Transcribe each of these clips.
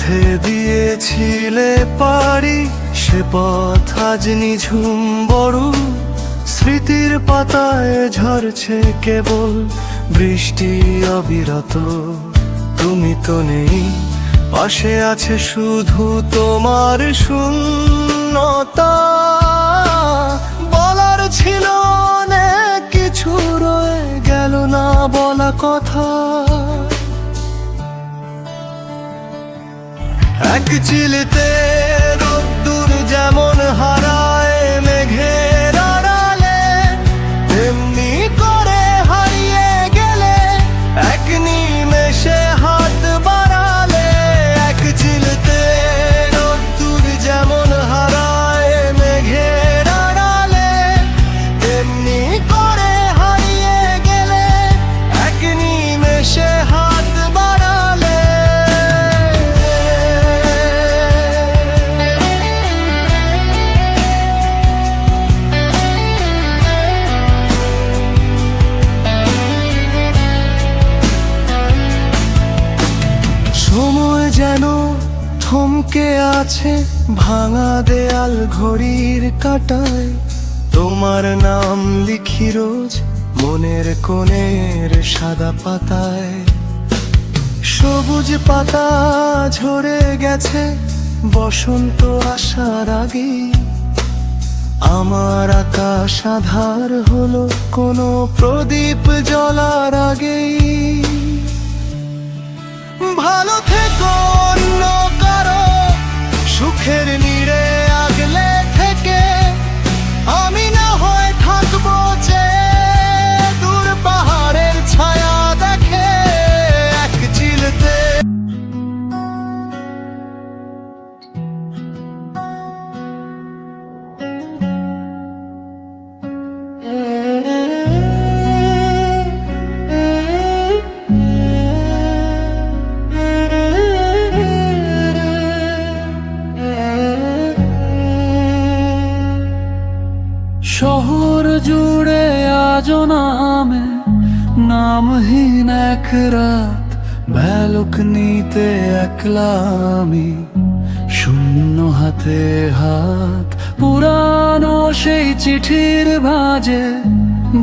পথে দিয়েছিলে পারি সে পথ আজ নিঝুম বড়। স্মৃতির পাতায় ঝরছে কেবল বৃষ্টি অবিরত। তুমি তো নেই, পাশে আছে শুধু তোমার শূন্যতা। বলার ছিল অনেক কিছু রয়ে গেল না বলা কথা। এক চিলতে রোদ্দুর যেমন হারায় থমকে আছে ভাঙা দেয়াল ঘড়ির কাটায়। তোমার নাম লিখি রোজ মনের কোণের সাদা পাতায়। সবুজ পাতা ঝরে গেছে বসন্ত আসার আগে। আমার আকাশ আধার হলো কোনো প্রদীপ জ্বলার আগেই ভালো থেকো অন্য কারও couldn't eat it. আজও নামে নামহীন এক রাত ব্যালকনিতে একলা আমি শূন্য হাতে হাত পুরানো সেই চিঠির ভাজে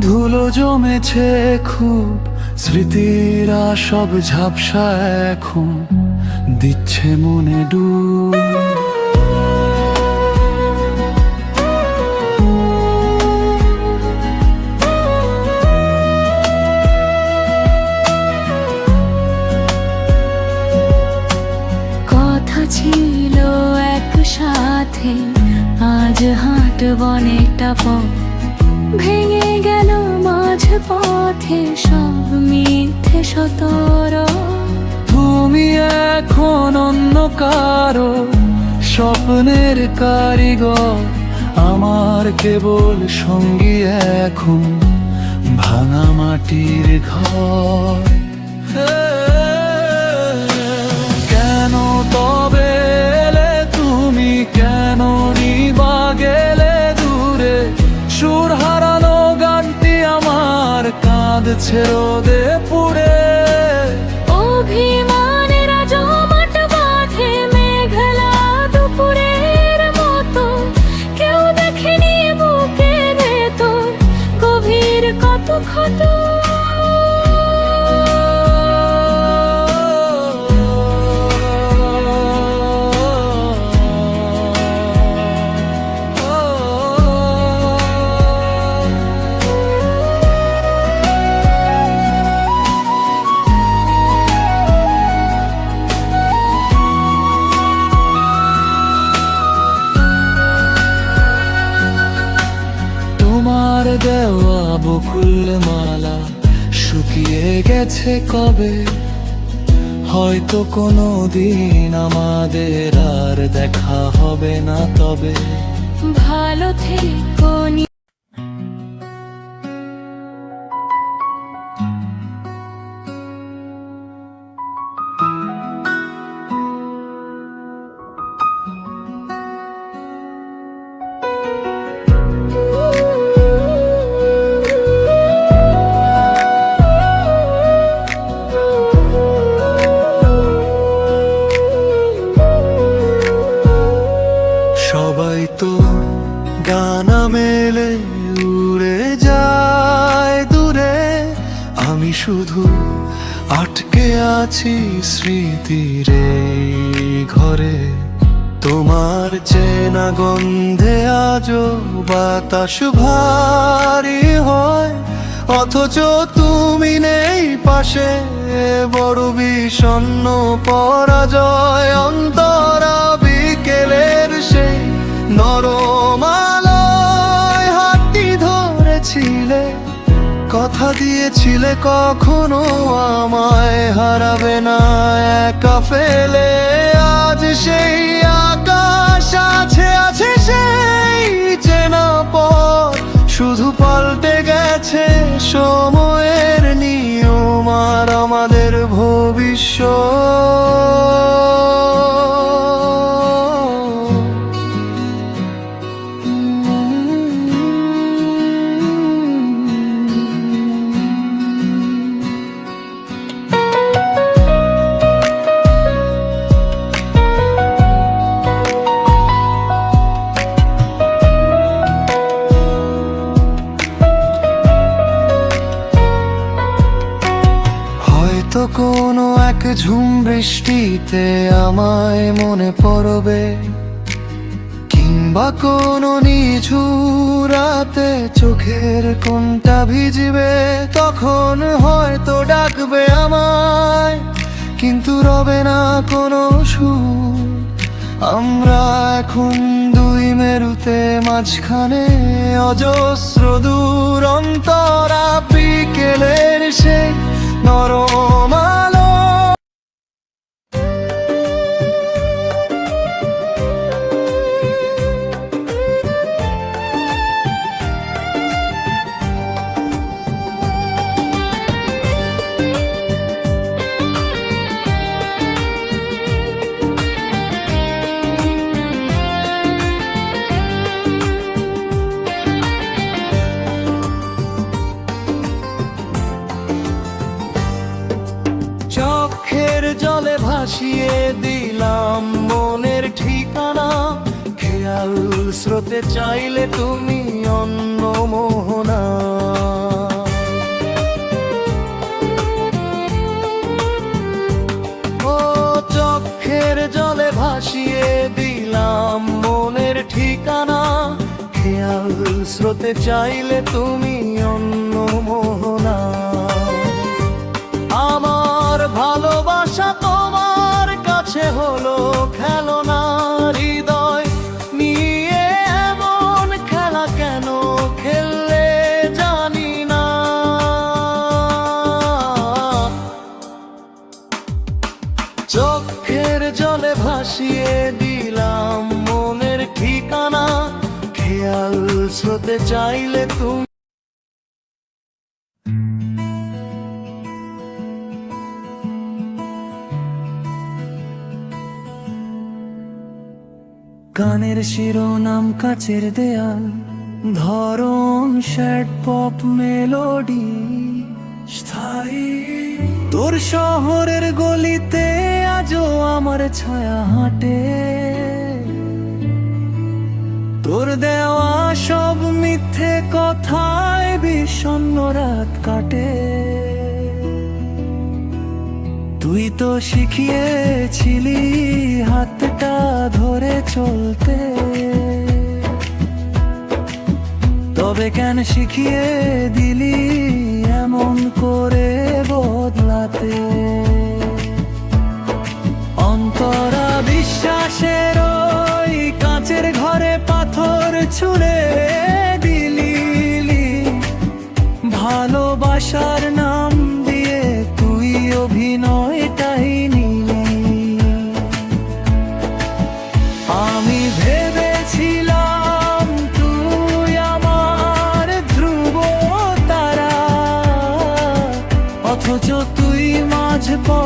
ধুলো জমেছে খুব স্মৃতিরা সব ঝাপসা এখন দিচ্ছে মনে ডুব একসাথে আজ হাঁটব অনেকটা পথ ভেঙে গেল মাঝ পথে সব মিথ্যে সতর। তুমি এখন অন্য কারও স্বপ্নের কারিগর। আমার কেবল সঙ্গী এখন ভাঙা মাটির ঘর। কেন নিবা গেলে দূরে? সুর হারানো গানটি আমার কাঁদছে রোদে পুড়ে। অভিমানেরা ফুলমালা শুকিয়ে গেছে কবে? হয়তো কোনো দিন আমাদের আর দেখা হবে না তবে। ভালো থেকো thank you নি- আছি স্মৃতির ঘরে। তোমার চেনা গন্ধে আজও বাতাস ভারী হয়। অথচ তুমি নেই পাশে, বড় বিষণ্ণ পরাজয় অন্তরা বিকেলের কথা দিয়েছিলে কখনো আমায় হারাবে না। একা ফেলে আজ সেই আকাশ আছে আছে সেই চেনা পথ। শুধু পাল্টে গেছে সময়ের কোনো এক ঝুম বৃষ্টিতে আমায় মনে পড়বে। কিংবা কোনো নিঝুরাতে চোখের কোনটা ভিজবে, তখন হয়তো ডাকবে আমায়। কিন্তু রবে না কোনো সুর। আমরা এখন দুই মেরুতে মাঝখানে অজস্র দূর অন্তরা বিকেলের সে নরম মনের ঠিকানা। খেয়াল স্রোতে চাইলে তুমি অন্য মোহনা। ও চক্ষের জলে ভাসিয়ে দিলাম মনের ঠিকানা। খেয়াল স্রোতে চাইলে তুমি অন্য মোহনা। হলো খেলনা হৃদয়। নিয়ে এমন খেলা কেন খেললে জানি না। চোখের জলে ভাসিয়ে দিলাম মনের ঠিকানা। খেয়াল স্রোতে চাইলে তুমি গানের শিরোনাম কাচের দেয়াল ধরন শ্যাট পপ মেলোডি স্থায়ী। তোর শহরের গলিতে আজও আমার ছায়া হাঁটে। তোর দেওয়া সব মিথ্যে কথায় বিষণ্ণ রাত কাটে। তুই তো শিখিয়েছিলি হাতটা ধরে চলতে। তবে কেন শিখিয়ে দিলি এমন করে বদলাতে? অন্তরা বিশ্বাসের ওই কাঁচের ঘরে পাথর ছুঁড়ে দিলি। ভালোবাসার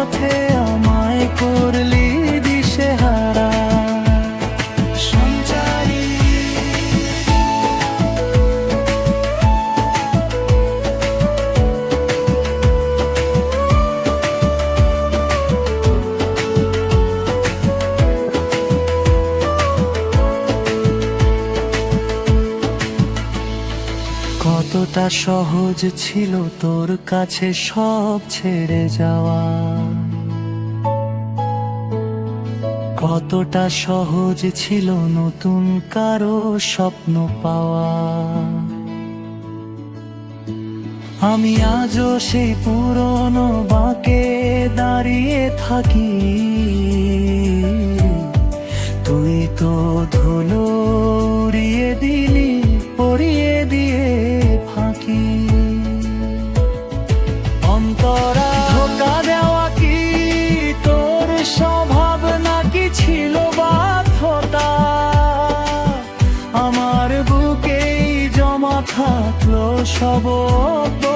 পথে আমায় করলি দিশেহারা। সঞ্চারী। কতটা সহজ ছিল তোর কাছে সব ছেড়ে যাওয়া। কতটা সহজ ছিল নতুন কারও স্বপ্ন পাওয়া। আমি আজও সেই পুরনো বাঁকে দাঁড়িয়ে থাকি। তুই তো ধুলো উড়িয়ে দিলি পড়িয়ে দিয়ে সব